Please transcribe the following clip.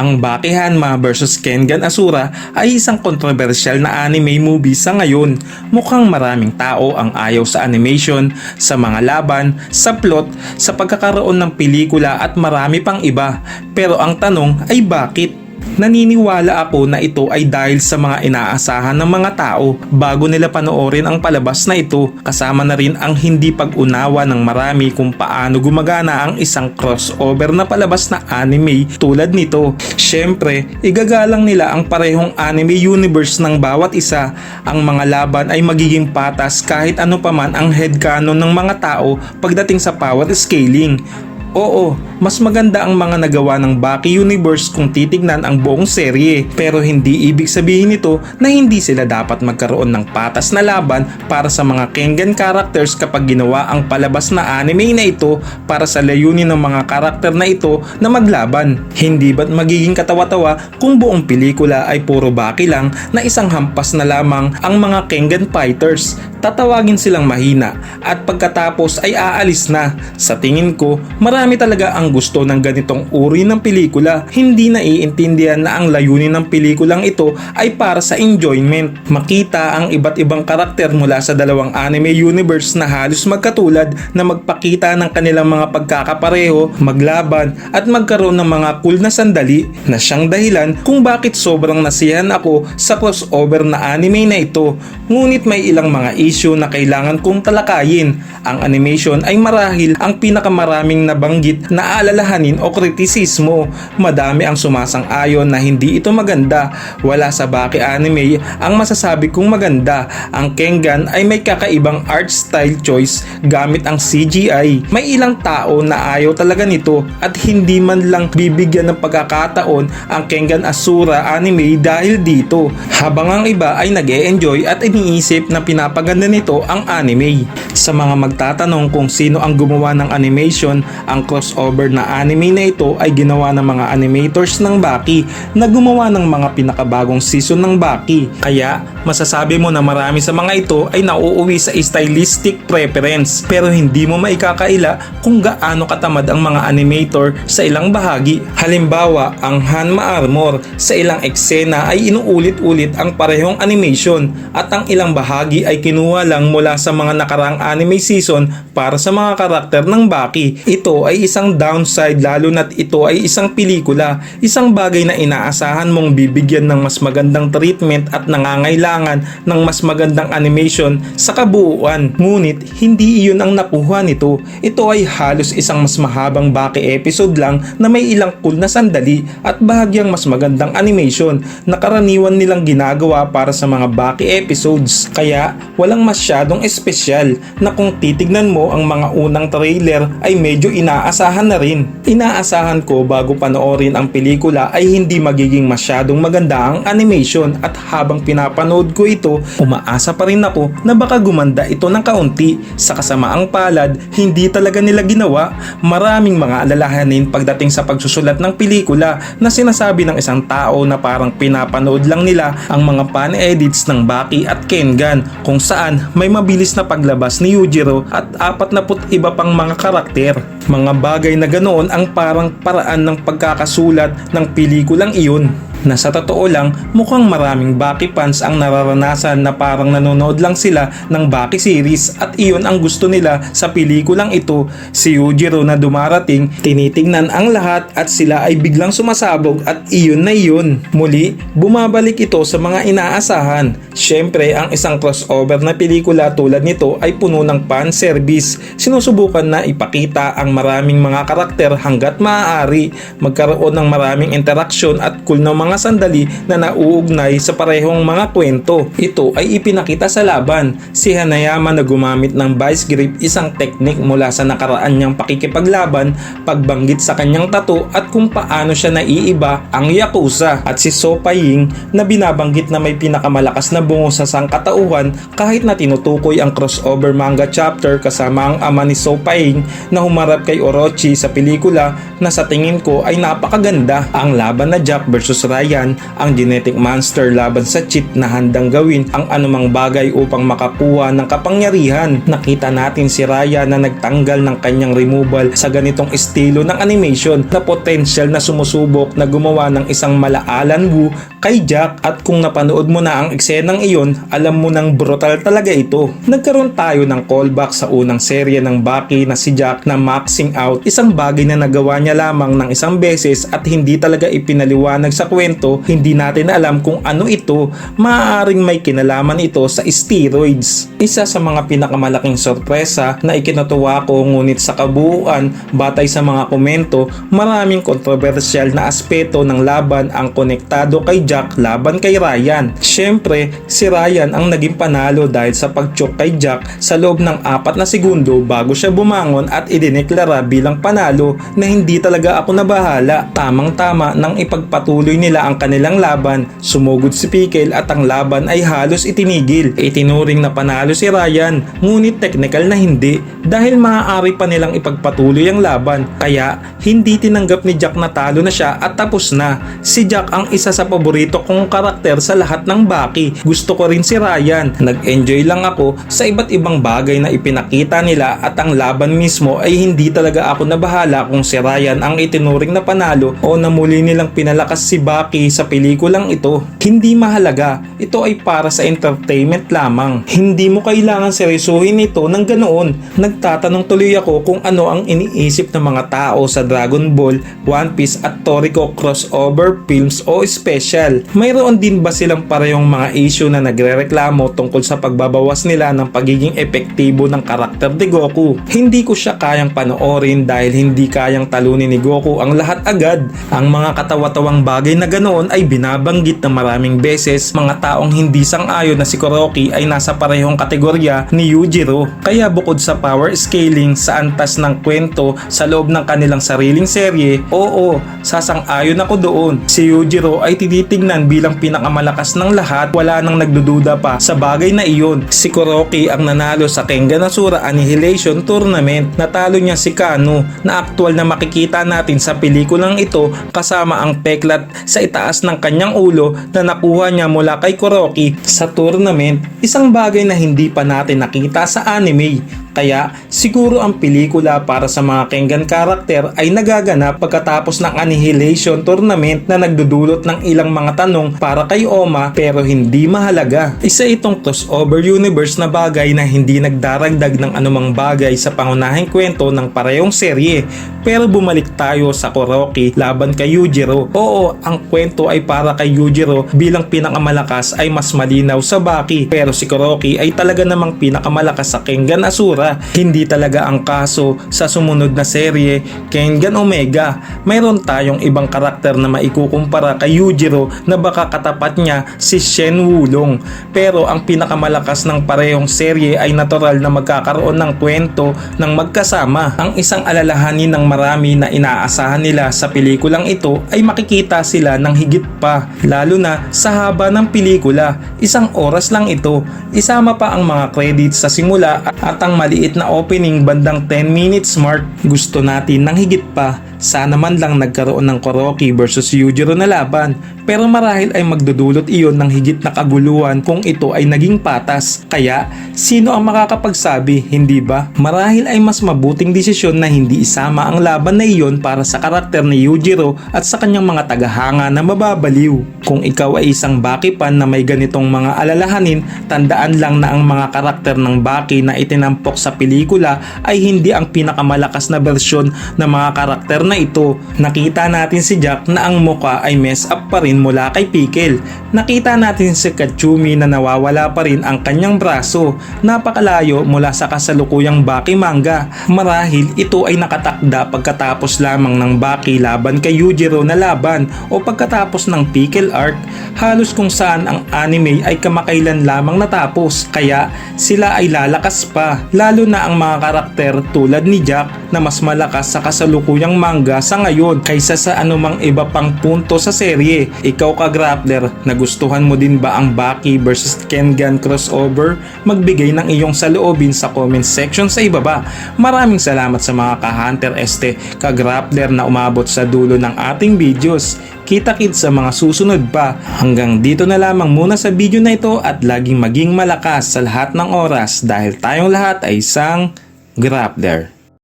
Ang Baki Hanma vs Kengan Asura ay isang kontrobersyal na anime movie sa ngayon. Mukhang maraming tao ang ayaw sa animation, sa mga laban, sa plot, sa pagkakaroon ng pelikula at marami pang iba. Pero ang tanong ay bakit? Naniniwala ako na ito ay dahil sa mga inaasahan ng mga tao bago nila panoorin ang palabas na ito kasama na rin ang hindi pag-unawa ng marami kung paano gumagana ang isang crossover na palabas na anime tulad nito. Siyempre, igagalang nila ang parehong anime universe ng bawat isa. Ang mga laban ay magiging patas kahit ano paman ang headcanon ng mga tao pagdating sa power scaling. Oo, mas maganda ang mga nagawa ng Baki Universe kung titignan ang buong serye. Pero hindi ibig sabihin nito na hindi sila dapat magkaroon ng patas na laban para sa mga Kengan characters kapag ginawa ang palabas na anime na ito para sa layunin ng mga karakter na ito na maglaban. Hindi ba't magiging katawa-tawa kung buong pelikula ay puro Baki lang na isang hampas na lamang ang mga Kengan fighters. Tatawagin silang mahina at pagkatapos ay aalis na. Sa tingin ko, marami talaga ang gusto ng ganitong uri ng pelikula. Hindi naiintindihan na ang layunin ng pelikulang ito ay para sa enjoyment. Makita ang iba't ibang karakter mula sa dalawang anime universe na halos magkatulad na magpakita ng kanilang mga pagkakapareho, maglaban at magkaroon ng mga cool na sandali na siyang dahilan kung bakit sobrang nasiyahan ako sa crossover na anime na ito. Ngunit may ilang mga issue na kailangan kong talakayin. Ang animation ay marahil ang pinakamaraming nabanggit na aalalahanin o kritisismo. Madami ang sumasang-ayon na hindi ito maganda. Wala sa Baki anime ang masasabi kong maganda. Ang Kengan ay may kakaibang art style choice gamit ang CGI. May ilang tao na ayaw talaga nito at hindi man lang bibigyan ng pagkakataon ang Kengan Asura anime dahil dito. Habang ang iba ay nag enjoy at iniisip na pinapaganda nito ang anime. Sa mga magtatanong kung sino ang gumawa ng animation, ang crossover na anime na ito ay ginawa ng mga animators ng Baki na gumawa ng mga pinakabagong season ng Baki. Kaya masasabi mo na marami sa mga ito ay nauuwi sa stylistic preference pero hindi mo maikakaila kung gaano katamad ang mga animator sa ilang bahagi. Halimbawa, ang Hanma Armor sa ilang eksena ay inuulit-ulit ang parehong animation at ang ilang bahagi ay kinuha lang mula sa mga nakaraang anime season para sa mga karakter ng Baki. Ito ay isang downside lalo na't ito ay isang pelikula, isang bagay na inaasahan mong bibigyan ng mas magandang treatment at nangangailangan ng mas magandang animation sa kabuuan. Ngunit hindi iyon ang nakuha nito. Ito ay halos isang mas mahabang Baki episode lang na may ilang cool na sandali at bahagyang mas magandang animation na karaniwan nilang ginagawa para sa mga Baki episodes. Kaya walang masyadong espesyal na kung titignan mo ang mga unang trailer ay medyo inaasahan na rin. Inaasahan ko bago panoorin ang pelikula ay hindi magiging masyadong maganda ang animation at habang pinapanood ko ito, umaasa pa rin ako na baka gumanda ito ng kaunti. Sa kasamaang palad, hindi talaga nila ginawa. Maraming mga alalahanin pagdating sa pagsusulat ng pelikula na sinasabi ng isang tao na parang pinapanood lang nila ang mga pan edits ng Baki at Kengan kung saan may mabilis na paglabas ni Yujiro at apat na put iba pang mga karakter. Mga bagay na ganoon ang parang paraan ng pagkakasulat ng pelikulang iyon na sa totoo lang mukhang maraming Baki fans ang nararanasan na parang nanonood lang sila ng Baki series at iyon ang gusto nila sa pelikulang ito. Si Yujiro na dumarating, tinitingnan ang lahat at sila ay biglang sumasabog at iyon na iyon. Muli, bumabalik ito sa mga inaasahan. Siyempre, ang isang crossover na pelikula tulad nito ay puno ng fan service. Sinusubukan na ipakita ang maraming mga karakter hanggat maaari, magkaroon ng maraming interaksyon at cool na mga mga sandali na nauugnay sa parehong mga kwento. Ito ay ipinakita sa laban. Si Hanayama na gumamit ng vice grip isang teknik mula sa nakaraan niyang pakikipaglaban, pagbanggit sa kanyang tato at kung paano siya naiiba ang Yakuza. At si Sopa Ying na binabanggit na may pinakamalakas na bungo sa sangkatauhan kahit na tinutukoy ang crossover manga chapter kasama ang ama ni Sopa Ying na humarap kay Orochi sa pelikula na sa tingin ko ay napakaganda. Ang laban na Jack versus Rai Ryan, ang genetic monster laban sa cheat na handang gawin ang anumang bagay upang makakuha ng kapangyarihan. Nakita natin si Ryan na nagtanggal ng kanyang removal sa ganitong estilo ng animation na potential na sumusubok na gumawa ng isang malaalan Wu kay Jack at kung napanood mo na ang eksenang iyon, alam mo nang brutal talaga ito. Nagkaroon tayo ng callback sa unang serye ng Baki na si Jack na maxing out, isang bagay na nagawa niya lamang ng isang beses at hindi talaga ipinaliwanag sa kwento, hindi natin alam kung ano ito, maaaring may kinalaman ito sa steroids. Isa sa mga pinakamalaking sorpresa na ikinatuwa ko ngunit sa kabuuan, batay sa mga komento, maraming kontrobersyal na aspeto ng laban ang konektado kay Jack laban kay Ryan. Siyempre, si Ryan ang naging panalo dahil sa pagchok kay Jack sa loob ng apat na segundo bago siya bumangon at idineklara bilang panalo na hindi talaga ako nabahala. Tamang-tama nang ipagpatuloy nila ang kanilang laban, sumugod si Pickle at ang laban ay halos itinigil. Itinuring na panalo si Ryan, ngunit technical na hindi dahil maaari pa nilang ipagpatuloy ang laban. Kaya hindi tinanggap ni Jack na talo na siya at tapos na. Si Jack ang isa sa paborito kong karakter sa lahat ng Baki. Gusto ko rin si Ryan. Nag-enjoy lang ako sa iba't ibang bagay na ipinakita nila at ang laban mismo ay hindi talaga ako nabahala kung si Ryan ang itinuring na panalo o na muli nilang pinalakas si Baki sa pelikulang ito. Hindi mahalaga. Ito ay para sa entertainment lamang. Hindi mo kailangan seryosohin ito ng ganoon. Nagtatanong tuloy ako kung ano ang iniisip ng mga tao sa Dragon Ball, One Piece at Toriko crossover films o special. Mayroon din ba silang parehong mga issue na nagrereklamo tungkol sa pagbabawas nila ng pagiging epektibo ng karakter ni Goku? Hindi ko siya kayang panoorin dahil hindi kayang talunin ni Goku ang lahat agad. Ang mga katawa-tawang bagay na ganoon ay binabanggit na maraming beses mga taong hindi sang-ayon na si Kuroki ay nasa parehong kategorya ni Yujiro. Kaya bukod sa power scaling sa antas ng kwento sa loob ng kanilang sariling serye, oo, sasang-ayon ako doon. Si Yujiro ay tinitignan bilang pinakamalakas ng lahat, wala nang nagdududa pa sa bagay na iyon. Si Kuroki ang nanalo sa Kengan Asura Annihilation Tournament. Natalo niya si Kano na aktual na makikita natin sa pelikulang ito kasama ang peklat sa itaas ng kanyang ulo na nakuha niya mula kay Kuroki sa tournament. Isang bagay na hindi pa natin nakita sa anime. Kaya siguro ang pelikula para sa mga Kengan karakter ay nagaganap pagkatapos ng Annihilation Tournament na nagdudulot ng ilang mga tanong para kay Oma pero hindi mahalaga. Isa itong crossover universe na bagay na hindi nagdaragdag ng anumang bagay sa pangunahing kwento ng parehong serye. Pero bumalik tayo sa Kuroki laban kay Yujiro. Oo, ang kwento ay para kay Yujiro bilang pinakamalakas ay mas malinaw sa Baki. Pero si Kuroki ay talaga namang pinakamalakas sa Kengan Asura. Hindi talaga ang kaso sa sumunod na serye, Kengan Omega. Mayroon tayong ibang karakter na maikukumpara kay Yujiro na baka katapat niya si Shen Wulong. Pero ang pinakamalakas ng parehong serye ay natural na magkakaroon ng kwento ng magkasama. Ang isang alalahanin ng marami na inaasahan nila sa pelikulang ito ay makikita sila ng higit pa. Lalo na sa haba ng pelikula, isang oras lang ito. Isama pa ang mga credits sa simula at ang maliit na opening bandang 10 minutes mark. Gusto natin ng higit pa. Sana man lang nagkaroon ng Kuroki versus Yujiro na laban. Pero marahil ay magdudulot iyon ng higit na kaguluhan kung ito ay naging patas. Kaya, sino ang makakapagsabi, hindi ba? Marahil ay mas mabuting desisyon na hindi isama ang laban na iyon para sa karakter ni Yujiro at sa kanyang mga tagahanga na mababaliw. Kung ikaw ay isang Baki-pan na may ganitong mga alalahanin, tandaan lang na ang mga karakter ng Baki na itinampok sa pelikula ay hindi ang pinakamalakas na bersyon ng mga karakter na ito. Nakita natin si Jack na ang muka ay mess up pa rin mula kay Pickle. Nakita natin si Katsumi na nawawala pa rin ang kanyang braso. Napakalayo mula sa kasalukuyang Baki manga. Marahil ito ay nakatakda pagkatapos lamang ng Baki laban kay Yujiro na laban o pagkatapos ng Pickle arc. Halos kung saan ang anime ay kamakailan lamang natapos. Kaya sila ay lalakas pa. Lalo na ang mga karakter tulad ni Jack na mas malakas sa kasalukuyang manga mangga sa ngayon kaysa sa anumang iba pang punto sa serye. Ikaw ka grappler, nagustuhan mo din ba ang Baki versus Kengan crossover? Magbigay ng iyong saloobin sa comment section sa ibaba. Maraming salamat sa mga ka-Hunter este ka-grappler na umabot sa dulo ng ating videos. Kita-kits sa mga susunod pa. Hanggang dito na lamang muna sa video na ito at laging maging malakas sa lahat ng oras dahil tayong lahat ay isang grappler.